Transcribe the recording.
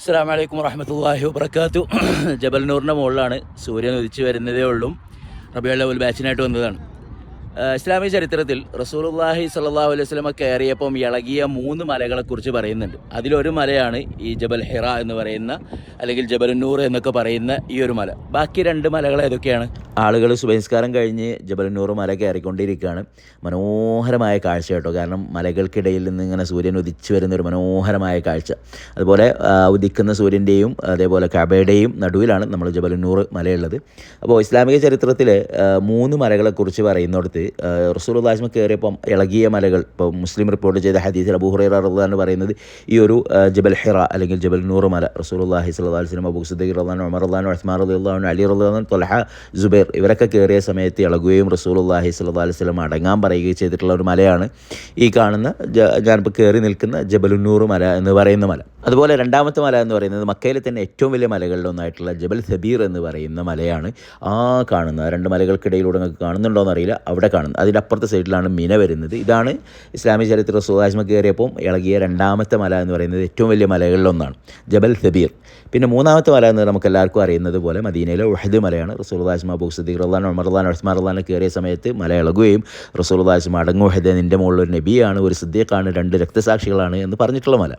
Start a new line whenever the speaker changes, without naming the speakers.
അസ്സാം വലൈക്കും വറഹമത്തല്ലാഹി വബർക്കാത്തു ജബൽ നൂറിന്റെ മുകളിലാണ് സൂര്യൻ ഉദിച്ച് വരുന്നതേ ഉള്ളൂ. റബിയുള്ള ഒരു ബാച്ചിനായിട്ട് വന്നതാണ്. ഇസ്ലാമിക ചരിത്രത്തിൽ റസൂലുള്ളാഹി സ്വല്ലല്ലാഹു അലൈഹി സ്വലമ കയറിയപ്പം ഇളകിയ മൂന്ന് മലകളെക്കുറിച്ച് പറയുന്നുണ്ട്. അതിലൊരു മലയാണ് ഈ ജബൽ ഹിറ എന്ന് പറയുന്ന അല്ലെങ്കിൽ ജബൽ നൂർ എന്നൊക്കെ പറയുന്ന ഈ ഒരു മല. ബാക്കി രണ്ട് മലകൾ ഏതൊക്കെയാണ്? ആളുകൾ സുബഹിസ്കാരം കഴിഞ്ഞ് ജബൽ നൂർ മല കയറിക്കൊണ്ടിരിക്കുകയാണ്. മനോഹരമായ കാഴ്ച കേട്ടോ. കാരണം മലകൾക്കിടയിൽ നിന്ന് ഇങ്ങനെ സൂര്യൻ ഉദിച്ചു വരുന്ന ഒരു മനോഹരമായ കാഴ്ച. അതുപോലെ ഉദിക്കുന്ന സൂര്യന്റെയും അതേപോലെ കബയുടെയും നടുവിലാണ് നമ്മൾ ജബലുന്നൂർ മലയുള്ളത്. അപ്പോൾ ഇസ്ലാമിക ചരിത്രത്തിൽ മൂന്ന് മലകളെക്കുറിച്ച് പറയുന്നിടത്ത് റസൂൽ ഉല്ലാസ്മ കയറിയപ്പം ഇളകിയ മലകൾ ഇപ്പോൾ മുസ്ലിം റിപ്പോർട്ട് ചെയ്ത ഹദീസിൽ അബൂ ഹുറൈറ റഹ്ലാൻ പറയുന്നത് ഈ ഒരു ജബൽ ഹിറ അല്ലെങ്കിൽ ജബൽ നൂർ മല റസൂൽ അള്ളാഹി സ്വല്ലാ വസ്ലം അബൂ സുദ്ദീഖ് റഹ്ലാൻ ഉമർ റഹ്ലാൻ ഉസ്മാൻ റഹ്ലാൻ അലി റഹ്ലാൻ തൊലഹ ജുബൈർ ഇവരൊക്കെ കയറിയ സമയത്ത് ഇളകുകയും റസൂൽ അള്ളാഹി സ്വല്ലാ വസ്ലം അടങ്ങാൻ പറയുകയും ചെയ്തിട്ടുള്ള ഒരു മലയാണ് ഈ കാണുന്ന ഞാനിപ്പോൾ കയറി നിൽക്കുന്ന ജബലുന്നൂർ മല എന്ന് പറയുന്ന മല. അതുപോലെ രണ്ടാമത്തെ മല എന്ന് പറയുന്നത് മക്കയിലെ തന്നെ ഏറ്റവും വലിയ മലകളിലൊന്നായിട്ടുള്ള ജബൽ സബീർ എന്ന് പറയുന്ന മലയാണ് ആ കാണുന്ന രണ്ട് മലകൾക്കിടയിലൂടെ നിങ്ങൾക്ക് കാണുന്നുണ്ടോ എന്നറിയില്ല. അവിടെ കാണുന്നത് അതിന്റെ അപ്പുറത്തെ സൈഡിലാണ് മിന വരുന്നത്. ഇതാണ് ഇസ്ലാമിക ചരിത്ര. സുഹാഷ്മ കയറിയപ്പം ഇളകിയ രണ്ടാമത്തെ മല എന്ന് പറയുന്നത് ഏറ്റവും വലിയ മലകളിലൊന്നാണ് ജബൽ സബീർ. പിന്നെ മൂന്നാമത്തെ മല എന്ന് നമുക്ക് എല്ലാവർക്കും അറിയുന്നത് പോലെ മദീനയിലെ ഉഹദ് മലയാണ്. റസൂൽ ദാസ്മ അബൂ സദീഖ് റഹ്ലാൻ ഉമർ റഹ്ലാൻ ഉസ്മാൻ റഹ്ലാൻ കയറിയ സമയത്ത് മല ഇളകുകയും റസൂൽ ദാസ്മ അടങ്ങു. ഉഹദ് നിന്റെ മുകളിൽ ഒരു നബിയാണ് ഒരു സിദ്ദീഖാണ് രണ്ട് രക്തസാക്ഷികളാണ് എന്ന് പറഞ്ഞിട്ടുള്ള മല.